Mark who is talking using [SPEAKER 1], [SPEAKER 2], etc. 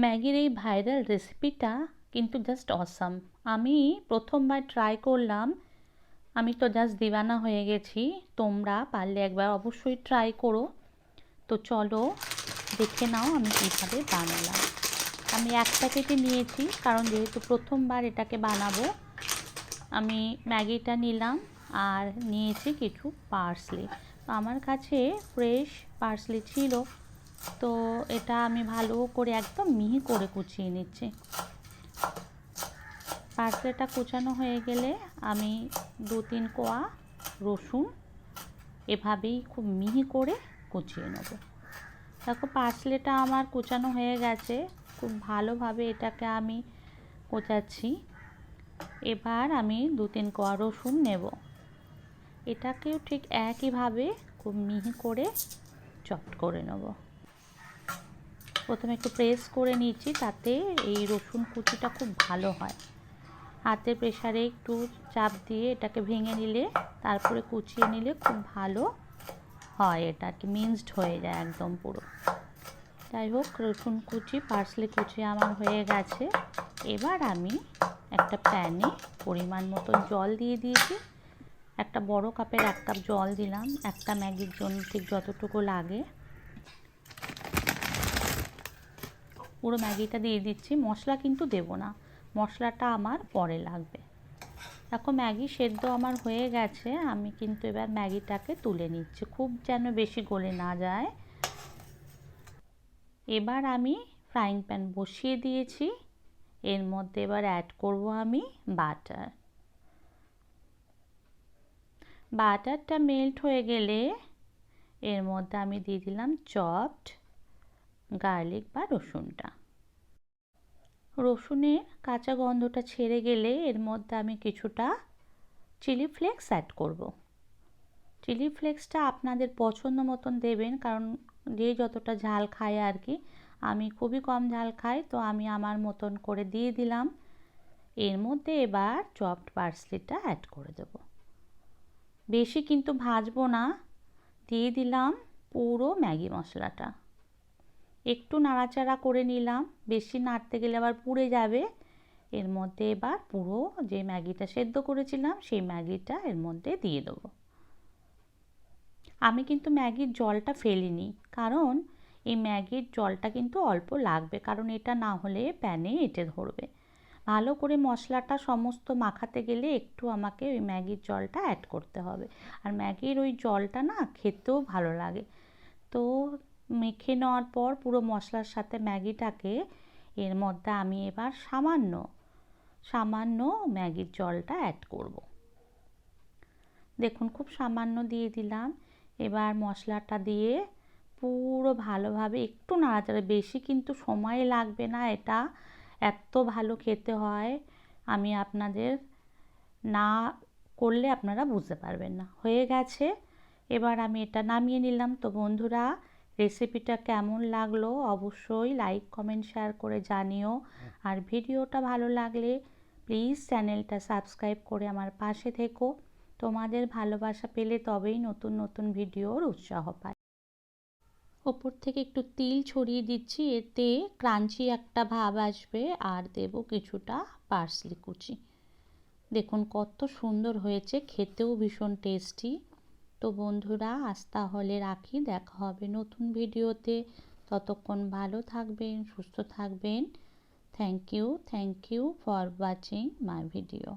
[SPEAKER 1] ম্যাগির এই ভাইরাল রেসিপিটা কিন্তু জাস্ট অসাম আমি প্রথমবার ট্রাই করলাম। আমি তো জাস্ট দিওয়ানা হয়ে গেছি। তোমরা পারলে একবার অবশ্যই ট্রাই করো। তো চলো, দেখে নাও আমি কীভাবে বানালাম। আমি এক প্যাকেটে নিয়েছি, কারণ যেহেতু প্রথমবার এটাকে বানাবো, আমি ম্যাগিটা নিলাম আর নিয়েছি কিছু পার্সলি তো আমার কাছে ফ্রেশ পার্সলি ছিল। তো এটা আমি ভালো করে একদম মিহি করে কুচিয়ে নিচ্ছি। পার্সলেটা কুচানো হয়ে গেলে আমি দু তিন কোয়া রসুন এভাবেই খুব মিহি করে কুচিয়ে নেব। দেখো পার্সলেটা আমার কুচানো হয়ে গেছে, খুব ভালোভাবে এটাকে আমি কোচাচ্ছি। এবার আমি দু তিন কোয়া রসুন নেব। এটাকেও ঠিক একইভাবে খুব মিহি করে চপ করে নেব। প্রথমে একটু প্রেস করে নিয়েছি, তাতে এই রসুন কুচিটা খুব ভালো হয়। হাতের প্রেসারে একটু চাপ দিয়ে এটাকে ভেঙে নিলে, তারপরে কুচিয়ে নিলে খুব ভালো হয় এটা আর কি মিন্সড হয়ে যায় একদম পুরো। যাই হোক, রসুন কুচি পার্সলি কুচি আমার হয়ে গেছে। এবার আমি একটা প্যানে পরিমাণ মতন জল দিয়ে দিয়েছি। একটা বড় কাপের এক কাপ জল দিলাম, একটা ম্যাগির জন্য ঠিক যতটুকু লাগে। পুরো ম্যাগিটা দিয়ে দিচ্ছি। মশলা কিন্তু দেব না। মশলাটা আমার পরে লাগবে। দেখো ম্যাগি সেদ্ধ আমার হয়ে গেছে। আমি কিন্তু এবার ম্যাগিটাকে তুলে নিচ্ছি। খুব যেন বেশি গলে না যায়। এবার আমি ফ্রাইং প্যান বসিয়ে দিয়েছি। এর মধ্যে এবার অ্যাড করব আমি বাটার বাটারটা মেল্ট হয়ে গেলে এর মধ্যে আমি দিয়ে দিলাম চপড গার্লিক বা রসুনটা। রসুনের কাঁচা গন্ধটা ছেড়ে গেলে এর মধ্যে আমি কিছুটা চিলি ফ্লেক্স অ্যাড করব। চিলি ফ্লেক্সটা আপনাদের পছন্দ মতন দেবেন, কারণ যে যতটা ঝাল খায় আর কি, আমি খুবই কম ঝাল খাই, তো আমি আমার মতন করে দিয়ে দিলাম। এর মধ্যে এবার চপড পার্সলিটা অ্যাড করে দেব। বেশি কিন্তু ভাজবো না, দিয়ে দিলাম পুরো ম্যাগি মশলাটা। একটু নাড়াচাড়া করে নিলাম। বেশি নাড়তে গেলে আবার পুড়ে যাবে। এর মধ্যে এবার পুরো যে ম্যাগিটা সেদ্ধ করেছিলাম, সেই ম্যাগিটা এর মধ্যে দিয়ে দেবো। আমি কিন্তু ম্যাগির জলটা ফেলিনি, কারণ এই ম্যাগির জলটা কিন্তু অল্প লাগবে, কারণ এটা না হলে প্যানে এঁটে ধরবে। ভালো করে মশলাটা সমস্ত মাখাতে গেলে একটু আমাকে ওই ম্যাগির জলটা অ্যাড করতে হবে। আর ম্যাগির ওই জলটা না খেতেও ভালো লাগে। তো মেখে নেওয়ার পর পুরো মশলার সাথে ম্যাগিটাকে এর মধ্যে আমি এবার সামান্য সামান্য ম্যাগির জলটা অ্যাড করব। দেখুন খুব সামান্য দিয়ে দিলাম। এবার মশলাটা দিয়ে পুরো ভালোভাবে একটু নাড়াচাড়া, বেশি কিন্তু সময় লাগবে না, এটা এত ভালো খেতে হয়, আমি আপনাদের না করলে আপনারা বুঝতে পারবেন না। হয়ে গেছে, এবার আমি এটা নামিয়ে নিলাম। তো বন্ধুরা রেসিপিটা কেমন লাগল অবশ্যই লাইক কমেন্ট শেয়ার করে জানিও। আর ভিডিওটা ভালো লাগলে প্লিজ চ্যানেলটা সাবস্ক্রাইব করে আমার পাশে থেকো। তোমাদের ভালোবাসা পেলে তবেই নতুন নতুন ভিডিওর উৎসাহ পায় ওপর থেকে একটু তিল ছড়িয়ে দিচ্ছি, এতে ক্রাঞ্চি একটা ভাব আসবে, আর দেব কিছুটা পার্সলি কুচি। দেখুন কত সুন্দর হয়েছে, খেতেও ভীষণ টেস্টি তো বন্ধুরা, আজ তাহলে রাখি। দেখা হবে নতুন ভিডিওতে। ততক্ষণ ভালো থাকবেন, সুস্থ থাকবেন। Thank you thank you for watching my video